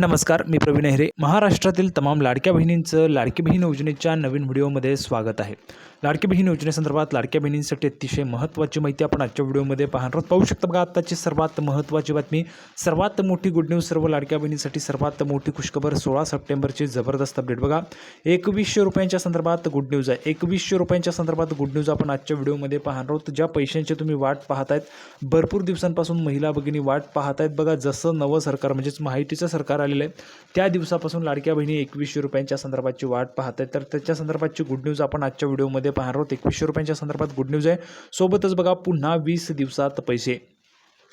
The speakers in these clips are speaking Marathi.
नमस्कार मी प्रवीण हेरे महाराष्ट्रातील तमाम लाडक्या बहिणींचं लाडकी बहीण योजनेच्या नवीन व्हिडिओमध्ये स्वागत आहे. लाडकी बहीण योजनेसंदर्भात लाडक्या बहिणींसाठी अतिशय महत्त्वाची माहिती आपण आजच्या व्हिडिओमध्ये पाहणार आहोत. पाहू शकता बघा आत्ताची सर्वात महत्त्वाची बातमी सर्वात मोठी गुड न्यूज सर्व लाडक्या बहिणींसाठी सर्वात मोठी खुशखबर सोळा सप्टेंबरची जबरदस्त अपडेट बघा एकवीसशे रुपयांच्या संदर्भात गुड न्यूज आहे. एकवीसशे रुपयांच्या संदर्भात गुड न्यूज आपण आजच्या व्हिडिओमध्ये पाहणार आहोत. ज्या पैशांची तुम्ही वाट पाहतायत भरपूर दिवसांपासून महिला भगिनी वाट पाहतायत. बघा जसं नवं सरकार म्हणजेच माहितीचं सरकार आलेलं आहे. त्या दिवसापासून लाडक्या बहिणी एकवीसशे रुपयांच्या संदर्भाची वाट पाहत आहे तर त्याच्या संदर्भातची गुड न्यूज आपण आजच्या व्हिडिओमध्ये पाहणार आहोत. एकवीसशे रुपयांच्या संदर्भात गुड न्यूज आहे. सोबतच बघा पुन्हा वीस दिवसात पैसे.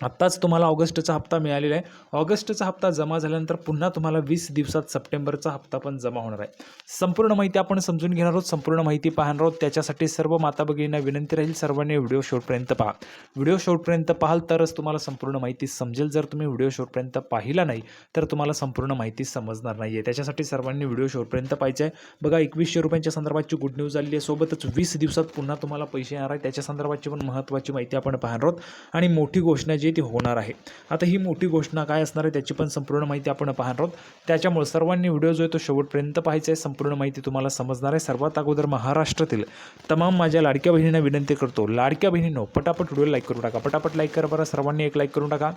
आत्ताच तुम्हाला ऑगस्टचा हप्ता मिळालेला आहे. ऑगस्टचा हप्ता जमा झाल्यानंतर पुन्हा तुम्हाला वीस दिवसात सप्टेंबरचा हप्ता पण जमा होणार आहे. संपूर्ण माहिती आपण समजून घेणार आहोत. संपूर्ण माहिती पाहणार आहोत. त्याच्यासाठी सर्व माता भगिनींना विनंती राहील. सर्वांनी व्हिडिओ शेवटपर्यंत पहा. व्हिडिओ शेवटपर्यंत पाहाल तरच तुम्हाला संपूर्ण माहिती समजेल. जर तुम्ही व्हिडिओ शेवटपर्यंत पाहिला नाही तर तुम्हाला संपूर्ण माहिती समजणार नाही आहे त्याच्यासाठी सर्वांनी व्हिडिओ शेवटपर्यंत पाहिजे आहे. बघा एकवीसशे रुपयांच्या संदर्भातची गुड न्यूज आली आहे. सोबतच वीस दिवसात पुन्हा तुम्हाला पैसे येणार आहे त्याच्या संदर्भातची पण महत्त्वाची माहिती आपण पाहणार आहोत. आणि मोठी घोषणा जी जे ती होणार आहे. आता ही मोठी घोषणा काय असणार आहे त्याची पण संपूर्ण माहिती आपण पाहणार आहोत. त्याच्यामुळे सर्वांनी व्हिडिओ जो आहे तो शेवटपर्यंत पाहायचा आहे. संपूर्ण माहिती तुम्हाला समजणार आहे. सर्वात अगोदर महाराष्ट्रातील तमाम माझ्या लाडक्या बहिणींना विनंती करतो. लाडक्या बहिणींनो पटापट व्हिडिओ लाईक करून टाका. पटापट लाईक करा बरं. सर्वांनी एक लाईक करून टाका.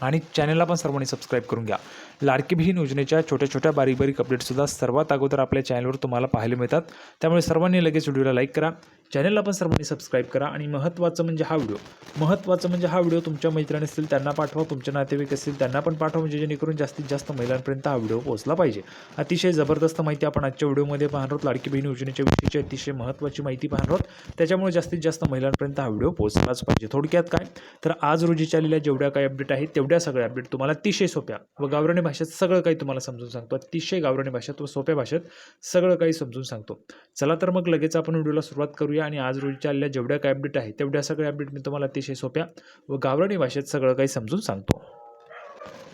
आणि चॅनलला पण सर्वांनी सबस्क्राईब करून घ्या. लाडकी बहीण योजनेच्या छोट्या छोट्या बारीक बारीक अपडेटसुद्धा सर्वात अगोदर आपल्या चॅनलवर तुम्हाला पाहायला मिळतात. त्यामुळे सर्वांनी लगेच व्हिडिओला लाईक करा. चॅनलला पण सर्वांनी सबस्क्राईब करा. आणि महत्त्वाचं म्हणजे हा व्हिडिओ महत्त्वाचं म्हणजे हा व्हिडिओ तुमच्या मैत्रिणी असतील त्यांना पाठवा. तुमच्या नातेवाईक असतील त्यांना पण पाठवा. म्हणजे जेणेकरून जास्तीत जास्त महिलांपर्यंत हा व्हिडिओ पोहोचला पाहिजे. अतिशय जबरदस्त माहिती आपण आजच्या व्हिडिओमध्ये पाहणार आहोत. लाडकी बहीण योजनेच्या विषयीची अतिशय महत्त्वाची माहिती पाहणार आहोत. त्याच्यामुळे जास्तीत जास्त महिलांपर्यंत हा व्हिडिओ पोहोचलाच पाहिजे. थोडक्यात काय? तर आज रोजी चालेल्या जेवढ्या काही अपडेट आहेत तेवढ्या सगळ्या अपडेट तुम्हाला अतिशय सोप्या व गावराणी भाषेत सगळं काही तुम्हाला समजून सांगतो. अतिशय गावराणी भाषेत व सोप्या भाषेत सगळं काही समजून सांगतो. चला तर मग लगेच आपण व्हिडिओला सुरुवात करूया आणि आज रोजच्या आलेल्या जेवढ्या काही अपडेट आहे तेवढ्या सगळ्या अपडेट मी तुम्हाला अतिशय सोप्या व गावराणी भाषेत सगळं काही समजून सांगतो.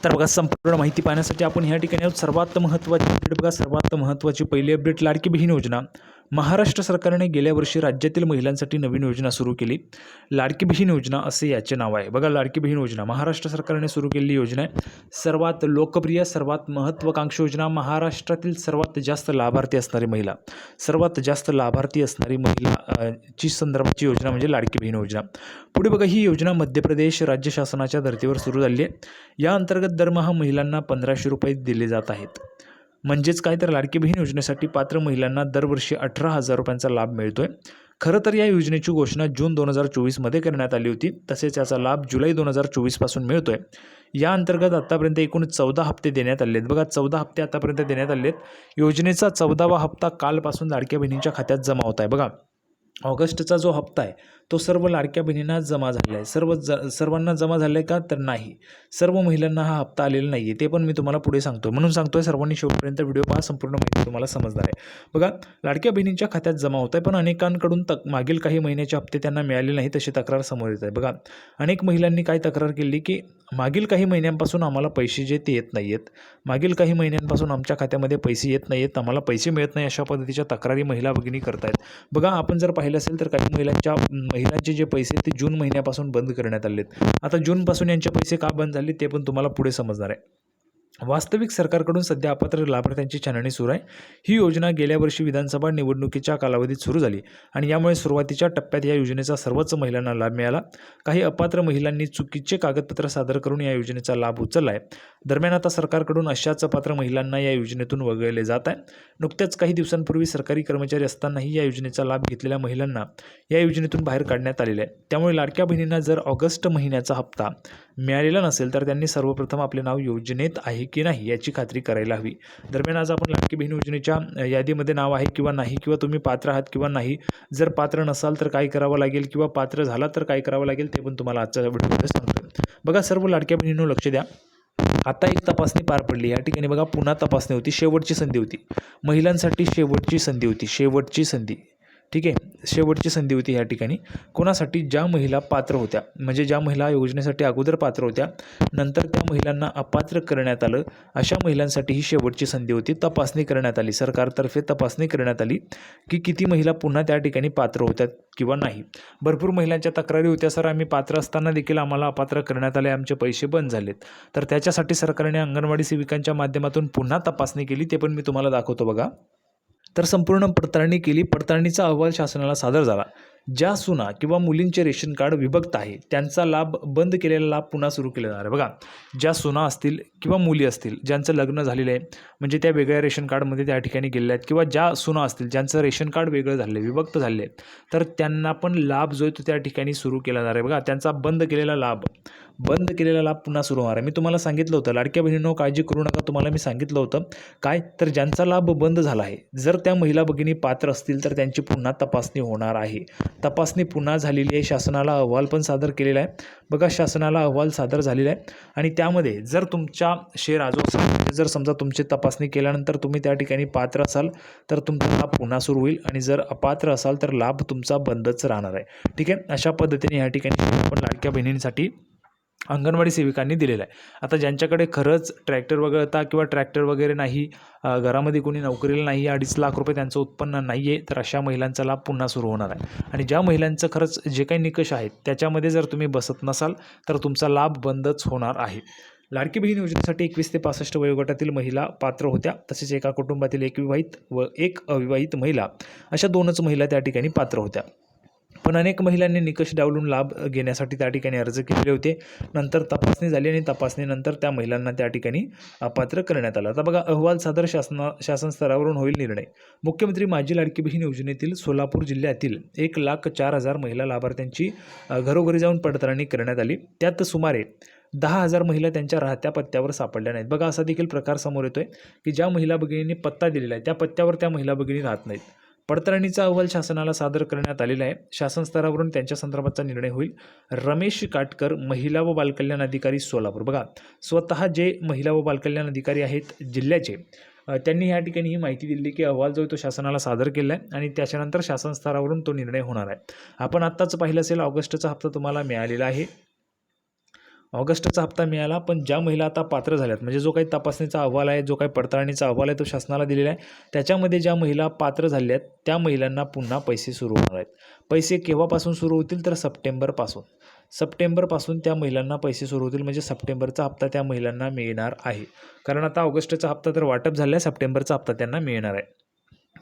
तर बघा संपूर्ण माहिती पाहण्यासाठी आपण ह्या ठिकाणी सर्वात महत्त्वाची अपडेट बघा. सर्वात महत्त्वाची पहिली अपडेट लाडकी बहीण योजना. महाराष्ट्र सरकारने गेल्या वर्षी राज्यातील महिलांसाठी नवीन योजना सुरू केली. लाडकी बहीण योजना असे याचे नाव आहे. बघा लाडकी बहीण योजना. महाराष्ट्र सरकारने सुरू केलेली योजना आहे. सर्वात लोकप्रिय सर्वात महत्त्वाकांक्षी योजना महाराष्ट्रातील सर्वात जास्त लाभार्थी असणारी महिला. सर्वात जास्त लाभार्थी असणारी महिला ची संदर्भाची योजना म्हणजे लाडकी बहीण योजना. पुढे बघा ही योजना मध्य प्रदेश राज्य शासनाच्या धर्तीवर सुरू झाली आहे. या अंतर्गत दरमहा महिलांना पंधराशे रुपये दिले जात आहेत. म्हणजेच काय तर लाडकी बहीण योजनेसाठी पात्र महिलांना दरवर्षी अठरा हजार रुपयांचा लाभ मिळतोय. खरं तर या योजनेची घोषणा जून दोन हजार चोवीसमध्ये करण्यात आली होती. तसेच याचा लाभ जुलै दोन हजार चोवीसपासून मिळतोय. या अंतर्गत आत्तापर्यंत एकूण चौदा हप्ते देण्यात आले आहेत. बघा चौदा हप्ते आतापर्यंत देण्यात आले आहेत. योजनेचा चौदावा हप्ता कालपासून लाडक्या बहिणींच्या खात्यात जमा होत आहे. बघा ऑगस्टचा जो हप्ता आहे तो सर्व लाडक्या बहिणींना जमा झालेला आहे सर्व ज सर्वांना जमा झालं आहे का? तर नाही. सर्व महिलांना हा हप्ता आलेला नाही आहे ते पण मी तुम्हाला पुढे सांगतो म्हणून सांगतो आहे सर्वांनी शेवटपर्यंत व्हिडिओ पहा. संपूर्ण माहिती तुम्हाला समजणार आहे. बघा लाडक्या बहिणींच्या खात्यात जमा होत आहे पण अनेकांकडून तक मागील काही महिन्याचे हप्ते त्यांना मिळाले नाही तशी तक्रार समोर येत आहे. बघा अनेक महिलांनी काय तक्रार केली की मागील काही महिन्यांपासून आम्हाला पैसे जे ते येत नाही आहेत मागील काही महिन्यांपासून आमच्या खात्यामध्ये पैसे येत नाही आहेत आम्हाला पैसे मिळत नाही अशा पद्धतीच्या तक्रारी महिला भगिनी करतायत. बघा आपण जर पाहिलं असेल तर काही महिलांच्या महिलांचे जे पैसे ते जून महिन्यापासून बंद करण्यात आले आहेत आता जूनपासून यांचे पैसे का बंद झाले ते पण तुम्हाला पुढे समजणार आहे. वास्तविक सरकारकडून सध्या अपात्र लाभार्थ्यांची छाननी सुरू आहे. ही योजना गेल्या वर्षी विधानसभा निवडणुकीच्या कालावधीत सुरू झाली आणि यामुळे सुरुवातीच्या टप्प्यात या योजनेचा सर्वच महिलांना लाभ मिळाला. काही अपात्र महिलांनी चुकीचे कागदपत्र सादर करून या योजनेचा लाभ उचलला आहे दरम्यान आता सरकारकडून अशाच अपात्र महिलांना या योजनेतून वगळले जात आहे. नुकत्याच काही दिवसांपूर्वी सरकारी कर्मचारी असतानाही या योजनेचा लाभ घेतलेल्या महिलांना या योजनेतून बाहेर काढण्यात आलेलं आहे. त्यामुळे लाडक्या बहिणींना जर ऑगस्ट महिन्याचा हप्ता मिळालेला नसेल तर त्यांनी सर्वप्रथम आपले नाव योजनेत आहे. की नाही याची खात्री करायला हवी. दरम्यान आज आपण लाडकी बहीण योजनेच्या यादीमध्ये नाव आहे किंवा नाही किंवा तुम्ही पात्र आहात किंवा नाही. जर पात्र नसाल तर काय करावं लागेल किंवा पात्र झाला तर काय करावं लागेल ते पण तुम्हाला आजच्या व्हिडिओमध्ये सांगतो बघा सर्व लाडक्या बहिणींनो लक्ष द्या. आता एक तपासणी पार पडली. या ठिकाणी बघा पुन्हा तपासणी होती शेवटची संधी होती. महिलांसाठी शेवटची संधी होती शेवटची संधी. ठीक आहे? शेवटची संधी होती या ठिकाणी. कोणासाठी? ज्या महिला पात्र होत्या. म्हणजे ज्या महिला योजनेसाठी अगोदर पात्र होत्या नंतर त्या महिलांना अपात्र करण्यात आलं. अशा महिलांसाठी ही शेवटची संधी होती. तपासणी करण्यात आली. सरकारतर्फे तपासणी करण्यात आली की किती महिला पुन्हा त्या ठिकाणी पात्र होत्या किंवा नाही. भरपूर महिलांच्या तक्रारी होत्या सर आम्ही पात्र असताना देखील आम्हाला अपात्र करण्यात आले. आमचे पैसे बंद झालेत. तर त्याच्यासाठी सरकारने अंगणवाडी सेविकांच्या माध्यमातून पुन्हा तपासणी केली. ते पण मी तुम्हाला दाखवतो बघा. तर संपूर्ण पडताळणी केली. पडताळणीचा अहवाल शासनाला सादर झाला. ज्या सुना किंवा मुलींचे रेशन कार्ड विभक्त आहे त्यांचा लाभ बंद केलेला लाभ पुन्हा सुरू केला जाणार आहे. बघा ज्या सुना असतील किंवा मुली असतील ज्यांचं लग्न झालेलं आहे म्हणजे त्या वेगळ्या रेशन कार्डमध्ये त्या ठिकाणी गेलेल्या आहेत किंवा ज्या सुना असतील ज्यांचं रेशन कार्ड वेगळं झालं आहे विभक्त झाले आहे तर त्यांना पण लाभ जो आहे तो त्या ठिकाणी सुरू केला जाणार आहे. बघा त्यांचा बंद केलेला लाभ बंद केलेला लाभ पुन्हा सुरू होणार आहे. मी तुम्हाला सांगितलं होतं लाडक्या बहिणींनो काळजी करू नका तुम्हाला मी सांगितलं होतं. काय? तर ज्यांचा लाभ बंद झाला आहे जर त्या महिला भगिनी पात्र असतील तर त्यांची पुन्हा तपासणी होणार आहे. तपासणी पुन्हा झालेली आहे शासनाला अहवाल पण सादर केलेला आहे. बघा शासनाला अहवाल सादर झालेला आहे. आणि त्यामध्ये जर तुमच्या शेअर आजो जर समजा तुमची तपासणी केल्यानंतर तुम्ही त्या ठिकाणी पात्र असाल तर तुमचा लाभ पुन्हा सुरू होईल. आणि जर अपात्र असाल तर लाभ तुमचा बंदच राहणार आहे. ठीक आहे? अशा पद्धतीने या ठिकाणी आपण लाडक्या बहिणींसाठी अंगणवाडी सेविकांनी दिलेलं आहे. आता ज्यांच्याकडे खरंच ट्रॅक्टर वगळता किंवा ट्रॅक्टर वगैरे नाही घरामध्ये कोणी नोकरीला नाही अडीच लाख रुपये त्यांचं उत्पन्न नाही आहे तर अशा महिलांचा लाभ पुन्हा सुरू होणार आहे. आणि ज्या महिलांचं खरंच जे काही निकष आहेत त्याच्यामध्ये जर तुम्ही बसत नसाल तर तुमचा लाभ बंदच होणार आहे. लाडकी बहीण योजनेसाठी एकवीस ते पासष्ट वयोगटातील महिला पात्र होत्या तसेच एका कुटुंबातील एक विवाहित व एक अविवाहित महिला अशा दोनच महिला त्या ठिकाणी पात्र होत्या. पण अनेक महिलांनी निकष डावलून लाभ घेण्यासाठी त्या ठिकाणी अर्ज केलेले होते. नंतर तपासणी झाली आणि तपासणीनंतर त्या महिलांना त्या ठिकाणी अपात्र करण्यात आलं. आता बघा अहवाल सादर शासना शासन स्तरावरून होईल निर्णय. मुख्यमंत्री माझी लाडकी बहीण योजनेतील सोलापूर जिल्ह्यातील एक लाख चार हजार महिला लाभार्थ्यांची घरोघरी जाऊन पडताळणी करण्यात आली. त्यात सुमारे दहा हजार महिला त्यांच्या राहत्या पत्त्यावर सापडल्या नाहीत. बघा असा देखील प्रकार समोर येतो आहे की ज्या महिला भगिनींनी पत्ता दिलेला आहे त्या पत्त्यावर त्या महिला भगिनी राहत नाहीत. पडताळणीचा अहवाल शासनाला सादर करण्यात आलेला आहे. शासन स्तरावरून त्यांच्या संदर्भाचा निर्णय होईल. रमेश काटकर महिला व बालकल्याण अधिकारी सोलापूर. बघा स्वतः जे महिला व बालकल्याण अधिकारी आहेत जिल्ह्याचे त्यांनी या ठिकाणी ही माहिती दिली की अहवाल जो आहे तो शासनाला सादर केला आहे आणि त्याच्यानंतर शासन स्तरावरून तो निर्णय होणार आहे. आपण आत्ताच पाहिलं असेल ऑगस्टचा हप्ता तुम्हाला मिळालेला आहे. ऑगस्टचा हप्ता मिळाला पण ज्या महिला आता पात्र झाल्यात म्हणजे जो काही तपासणीचा अहवाल आहे जो काही पडताळणीचा अहवाल आहे तो शासनाला दिलेला आहे त्याच्यामध्ये ज्या महिला पात्र झाल्या आहेत त्या महिलांना पुन्हा पैसे सुरू होणार आहेत. पैसे केव्हापासून सुरू होतील तर सप्टेंबरपासून. सप्टेंबरपासून त्या महिलांना पैसे सुरू होतील म्हणजे सप्टेंबरचा हप्ता त्या महिलांना मिळणार आहे. कारण आता ऑगस्टचा हप्ता तर वाटप झाला आहे सप्टेंबरचा हप्ता त्यांना मिळणार आहे.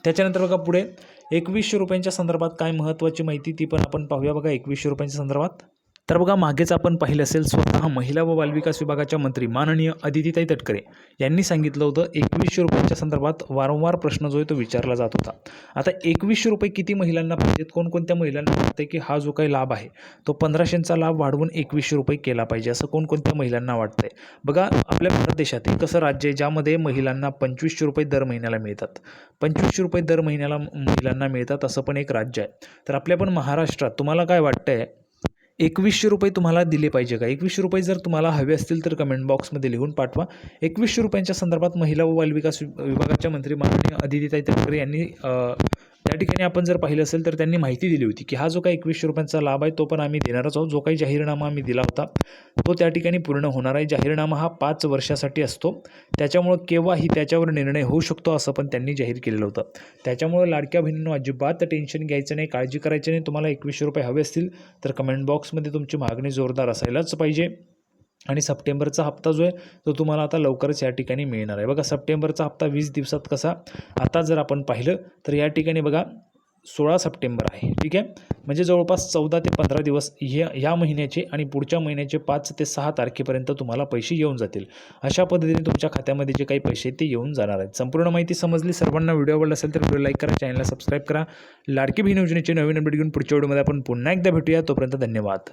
त्याच्यानंतर बघा पुढे एकवीसशे रुपयांच्या संदर्भात काय महत्त्वाची माहिती ती पण आपण पाहूया बघा एकवीसशे रुपयांच्या संदर्भात. तर बघा मागेच आपण पाहिलं असेल स्वतः महिला व बालविकास विभागाच्या मंत्री माननीय अदितीताई तटकरे यांनी सांगितलं होतं एकवीसशे रुपयांच्या संदर्भात वारंवार प्रश्न जो आहे तो विचारला जात होता. आता एकवीसशे रुपये किती महिलांना पाहिजेत? कोणकोणत्या महिलांना वाटतं की हा जो काही लाभ आहे तो पंधराशेंचा लाभ वाढवून एकवीसशे रुपये केला पाहिजे असं कोणकोणत्या महिलांना वाटतंय? बघा आपल्या भारत देशात एक असं राज्य आहे ज्यामध्ये महिलांना पंचवीसशे रुपये दर महिन्याला मिळतात. पंचवीसशे रुपये दर महिन्याला महिलांना मिळतात असं पण एक राज्य आहे. तर आपल्या पण महाराष्ट्रात तुम्हाला काय वाटतंय एकवीसशे रुपये तुम्हाला दिले पाहिजे का? एकवीसशे रुपये जर तुम्हाला हवे असतील तर कमेंट बॉक्समध्ये लिहून पाठवा. एकवीसशे रुपयांच्या संदर्भात महिला व बालविकास वि- विभागाच्या मंत्री माननीय अदितीताई ठाकरे यांनी त्या ठिकाणी आपण जर पाहिलं असेल तर त्यांनी माहिती दिली होती की हा जो काही एकवीसशे रुपयांचा लाभ आहे तो पण आम्ही देणारच आहोत. जो काही जाहीरनामा आम्ही दिला होता तो त्या ठिकाणी पूर्ण होणार आहे. जाहीरनामा हा पाच वर्षासाठी असतो. त्याच्यामुळं केव्हाही त्याच्यावर निर्णय होऊ शकतो असं पण त्यांनी जाहीर केलेलं होतं. त्याच्यामुळं लाडक्या बहिणींनो अजिबात टेन्शन घ्यायचं नाही काळजी करायची नाही. तुम्हाला एकवीसशे रुपये हवे असतील तर कमेंट बॉक्समध्ये तुमची मागणी जोरदार असायलाच पाहिजे. आणि सप्टेंबरचा हप्ता जो आहे तो तुम्हाला आता लवकरच या ठिकाणी मिळणार आहे. बघा सप्टेंबरचा हप्ता वीस दिवसात कसा आता जर आपण पाहिलं तर या ठिकाणी बघा सोळा सप्टेंबर आहे. ठीक आहे? म्हणजे जवळपास चौदा ते पंधरा दिवस या ह्या महिन्याचे आणि पुढच्या महिन्याचे पाच ते सहा तारखेपर्यंत तुम्हाला पैसे येऊन जातील. अशा पद्धतीने तुमच्या खात्यामध्ये जे काही पैसे ते येऊन जाणार आहेत. संपूर्ण माहिती समजली सर्वांना व्हिडिओ आवडला असेल तर व्हिडिओ लाईक करा चॅनलला सबस्क्राईब करा. लाडकी बहीण योजनेची नवीन अपडेट घेऊन पुढच्या व्हिडिओमध्ये आपण पुन्हा एकदा भेटूया. तोपर्यंत धन्यवाद.